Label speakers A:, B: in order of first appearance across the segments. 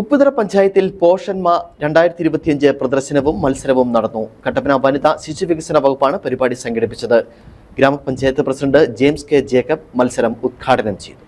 A: ഉപ്പുതറ പഞ്ചായത്തിൽ പോഷന്മ രണ്ടായിരത്തി ഇരുപത്തിയഞ്ച് പ്രദർശനവും മത്സരവും നടന്നു. കട്ടപ്പന വനിതാ ശിശുവികസന വകുപ്പാണ് പരിപാടി സംഘടിപ്പിച്ചത്. ഗ്രാമപഞ്ചായത്ത് പ്രസിഡന്റ് ജെയിംസ് കെ. ജേക്കബ് മത്സരം ഉദ്ഘാടനം ചെയ്തു.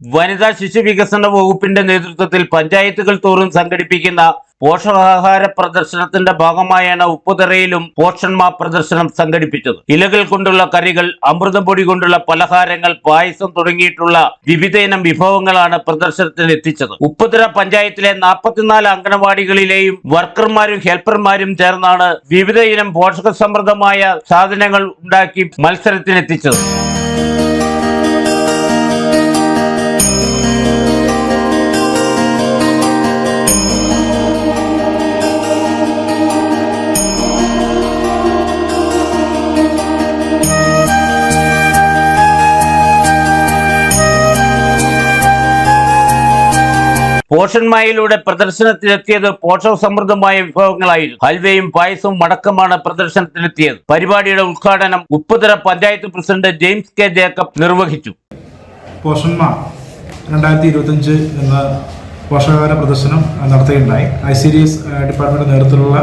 B: വനിതാ ശിശു വികസന വകുപ്പിന്റെ നേതൃത്വത്തിൽ പഞ്ചായത്തുകൾ തോറും സംഘടിപ്പിക്കുന്ന പോഷകാഹാര പ്രദർശനത്തിന്റെ ഭാഗമായാണ് ഉപ്പുതറയിലും പോഷന്മാ പ്രദർശനം സംഘടിപ്പിച്ചത്. ഇലകൾ കൊണ്ടുള്ള കറികൾ അമൃതം പൊടി കൊണ്ടുള്ള പലഹാരങ്ങൾ പായസം തുടങ്ങിയിട്ടുള്ള വിവിധയിനം വിഭവങ്ങളാണ് പ്രദർശനത്തിന് എത്തിച്ചത്. ഉപ്പുതറ പഞ്ചായത്തിലെ നാൽപ്പത്തിനാല് അംഗനവാടികളിലെയും വർക്കർമാരും ഹെൽപ്പർമാരും ചേർന്നാണ് വിവിധയിനം പോഷകസമൃദ്ധമായ സാധനങ്ങൾ ഉണ്ടാക്കി മത്സരത്തിനെത്തിച്ചത്. പോഷന്മായിലൂടെ പോഷക സമൃദ്ധമായ വിഭവങ്ങളായിരുന്നു. ഹൽവയും പായസവും അടക്കമാണ് പ്രദർശനത്തിലെത്തിയത് പരിപാടിയുടെ ഉദ്ഘാടനം Upputhara panchayat president James K Jacob നിർവഹിച്ചു.
C: പോഷന്മ രണ്ടായിരത്തി ഇരുപത്തിയഞ്ച് എന്ന പോഷകാഹാര പ്രദർശനം നടത്തുകയുണ്ടായി. I C D S department നേതൃത്വത്തിലുള്ള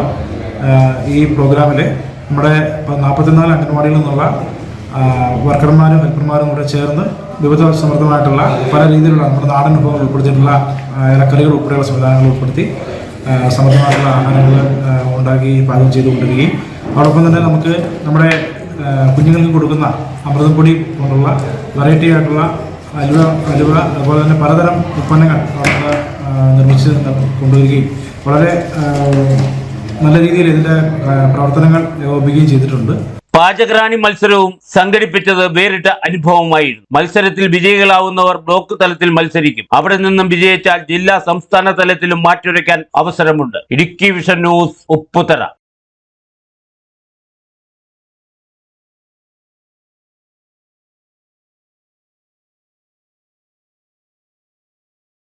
C: ഈ പ്രോഗ്രാമിൽ നമ്മുടെ നാൽപ്പത്തിനാല് അംഗൻവാടികളിൽ നിന്നുള്ള വർക്കർമാരും ഹെൽപ്പർമാരും കൂടെ ചേർന്ന് വിവിധ സമൃദ്ധമായിട്ടുള്ള പല രീതിയിലുള്ള നമ്മുടെ നാടൻ വിഭവങ്ങൾ ഉൾപ്പെടുത്തിയിട്ടുള്ള ഇലക്കറികൾ ഉൾപ്പെടെയുള്ള സംവിധാനങ്ങൾ ഉൾപ്പെടുത്തി സമൃദ്ധമായിട്ടുള്ള ആഹാരങ്ങൾ ഉണ്ടാക്കി പാചകം ചെയ്ത് കൊണ്ടിരിക്കുകയും അതോടൊപ്പം തന്നെ നമുക്ക് നമ്മുടെ കുഞ്ഞുങ്ങൾക്ക് കൊടുക്കുന്ന അമൃതം പൊടി കൊണ്ടുള്ള വെറൈറ്റി ആയിട്ടുള്ള അലുവ അലുവ അതുപോലെ തന്നെ പലതരം ഉൽപ്പന്നങ്ങൾ അവിടെ നിർമ്മിച്ച് കൊണ്ടുവരികയും വളരെ നല്ല രീതിയിൽ ഇതിന്റെ പ്രവർത്തനങ്ങൾ ഏകോപിക്കുകയും ചെയ്തിട്ടുണ്ട്.
B: പാചകറാണി മത്സരവും സംഘടിപ്പിച്ചത് വേറിട്ട അനുഭവമായിരുന്നു. മത്സരത്തിൽ വിജയികളാവുന്നവർ ബ്ലോക്ക് തലത്തിൽ മത്സരിക്കും. അവിടെ നിന്നും വിജയിച്ചാൽ ജില്ലാ സംസ്ഥാന തലത്തിലും മാറ്റുരയ്ക്കാൻ അവസരമുണ്ട്. Idukki vision news Upputhara.